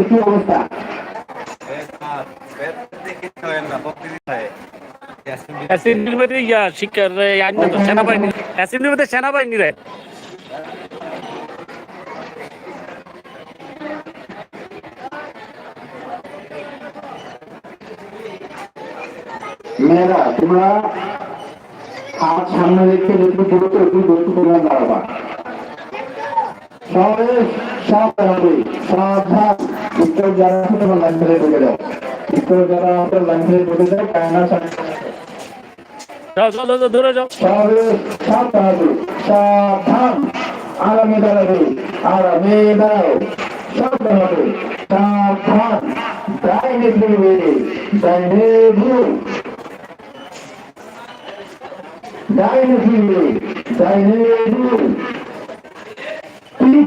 কি অবস্থা? আইন তো সেনাবাহিনী। রে। মেয়েরা তোমরা হাত সামনে রেখে যেটুকু দূরত্ব একটু দূরত্ব তোমরা দাঁড়াবা সবাই সাবধান হবে সাবধান উত্তর যারা তোমার লাইন ধরে ঢুকে যাও। উত্তর যারা আছে লাইন ধরে ঢুকে যাও কায়না আরামে দাঁড়াবে আরামে দাঁড়াও সাবধান। হবে সাবধান। ডাইনে ফিরবে ডাইনে ঘুর। ডাইনে ফিরবে ডাইনে ঘুর।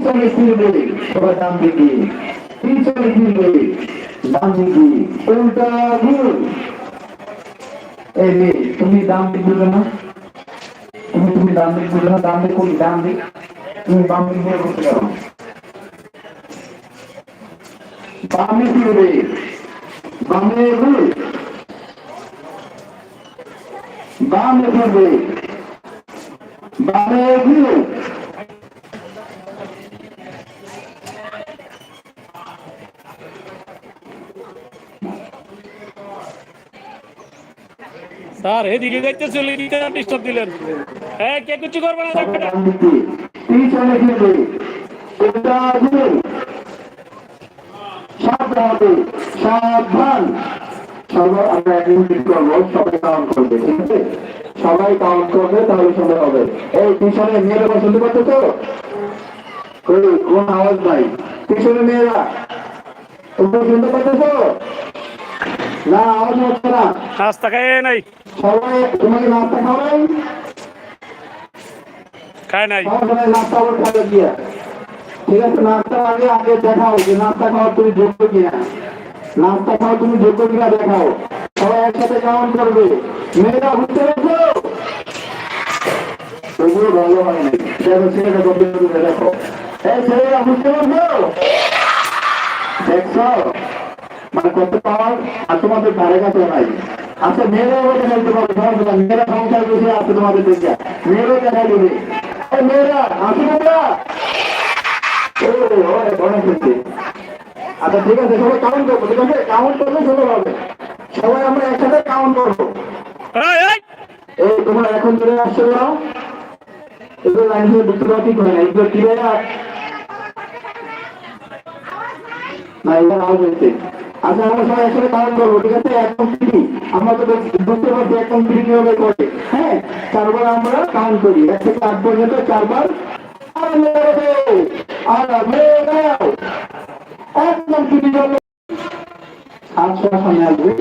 পিছনে ফিরবে সবাই ডান দিকে পিছনে ফিরবে ডান দিকে, উল্টা ঘুর এই তুমি ডান দিক বুঝো না? তুমি তুমি ডান দিক বুঝো না? ডান দিক কোন ডান দিক। তুমি বাম দিক ঘুরে করতে পারো। বামে ফিরবে বামে ঘুর বামে ফিরবে বামে ঘুর স্যার, এদিকে যাইতে চলে ডিস্টার্ব দিলেন। হ্যাঁ কে কিছু করবে না সবাই আমরা সবাই কাউন্ট করবে সবাই তাহলে সুন্দর হবে এই পিছনে মেয়েরা পছন্দ করতে তো কোন আওয়াজ নাই পিছনে মেয়েরা তোমরা শুনতে পাচ্ছো না আওয়াজ হচ্ছে না। নাস্তা খাই নাই। সবাই তোমাকে নাস্তা খাওয়াই। খায় নাই। সবাই নাস্তা আবার খাবে গিয়া। ঠিক আছে নাস্তা আগে আগে দেখাও যে নাস্তা খাওয়ার তুমি যোগ্য কিনা। নাস্তা খাওয়া তুমি যোগ্য কিনা দেখাও। সবাই একসাথে কেমন করবে। মেয়েরা বুঝতে পেরেছ? ওগুলো ভালো হয় নাই। দেখো ছেলেটা কত দেখো। এই ছেলেরা বুঝতে পারছ? দেখছ? মানে কত পাওয়ার আর তোমাদের ধারে কাছে নাই। আচ্ছা মেয়েরাও বলে খেলতে পারবে সমস্যা। মেয়েরা সংসার বেশি আছে তোমাদের দেখে। মেয়েরাও দেখা দেবে। মেয়েরা আসো তোমরা। আচ্ছা ঠিক আছে সবাই কাউন্ট করব ঠিক আছে? কাউন্ট করলে সুন্দর হবে। সবাই আমরা একসাথে কাউন্ট করব। এই, তোমরা এখন চলে আসছো না? এগুলো লাইন বুঝতে পারা ঠিক হয় না। এগুলো কি না এবার আওয়াজ হয়েছে। আচ্ছা আমরা সবাই একসাথে পালন করব ঠিক আছে এক ফ্রি আমরা তো বুঝতে পারছি এক ফ্রি কীভাবে করে হ্যাঁ চারবার আমরা কাউন্ট করি এক থেকে আট পর্যন্ত চারবার একদম ফ্রি করব সাতশো সামনে আসবে